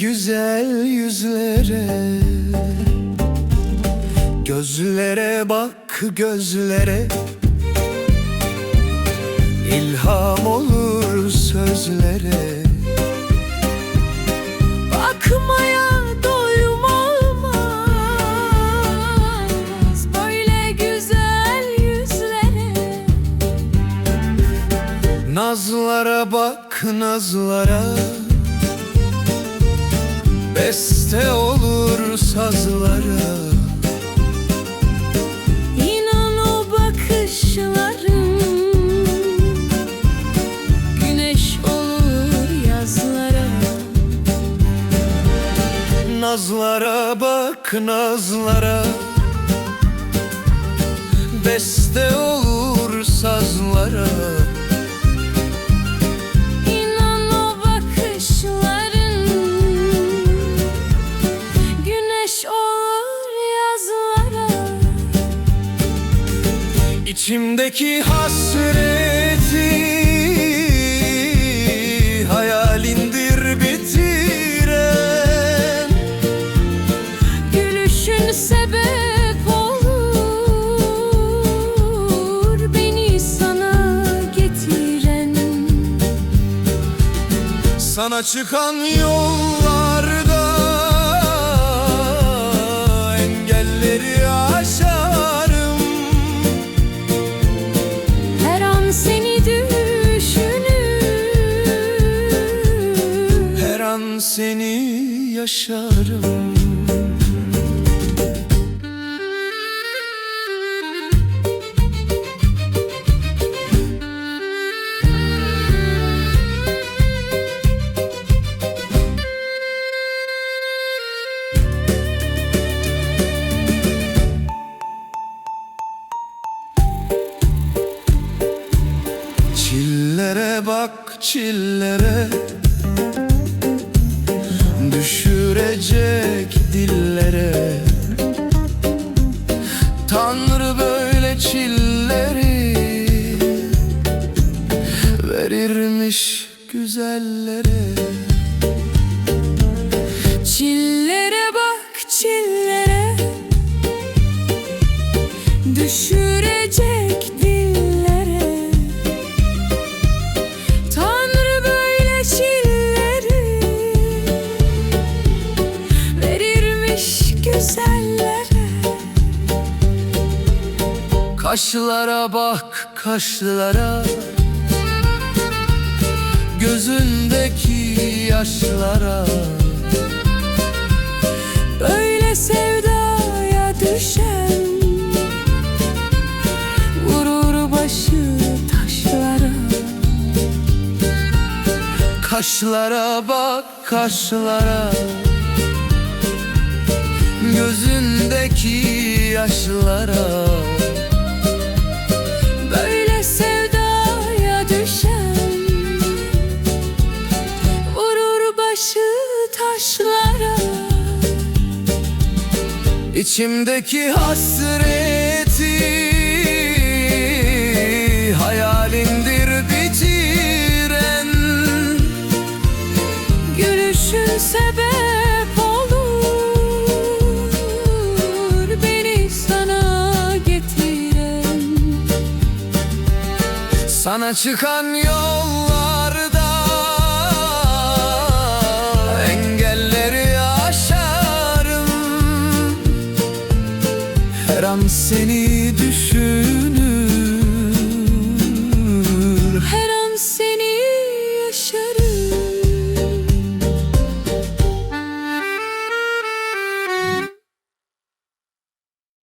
güzel yüzlere Gözlere bak gözlere. İlham olur sözlere. Bakmaya doymaz Böyle güzel yüzlere. Nazlara bak nazlara. Beste olur sazlara İnan o bakışların Güneş olur yazlara. Nazlara bak nazlara. Beste olur İçimdeki hasreti Hayalindir bitiren. Gülüşün sebep olur Beni sana getiren. Sana çıkan yollarda seni yaşarım. Çillere bak çillere Tanrı böyle çilleri. Verirmiş güzellere Çillere Kaşlara bak kaşlara. Gözündeki yaşlara. Böyle sevdaya düşen Vurur başı taşlara. Kaşlara bak kaşlara. Gözündeki yaşlara İçimdeki hasreti Hayalindir bitiren. Gülüşün sebep olur Beni sana getiren. Sana çıkan yollarda an seni düşünür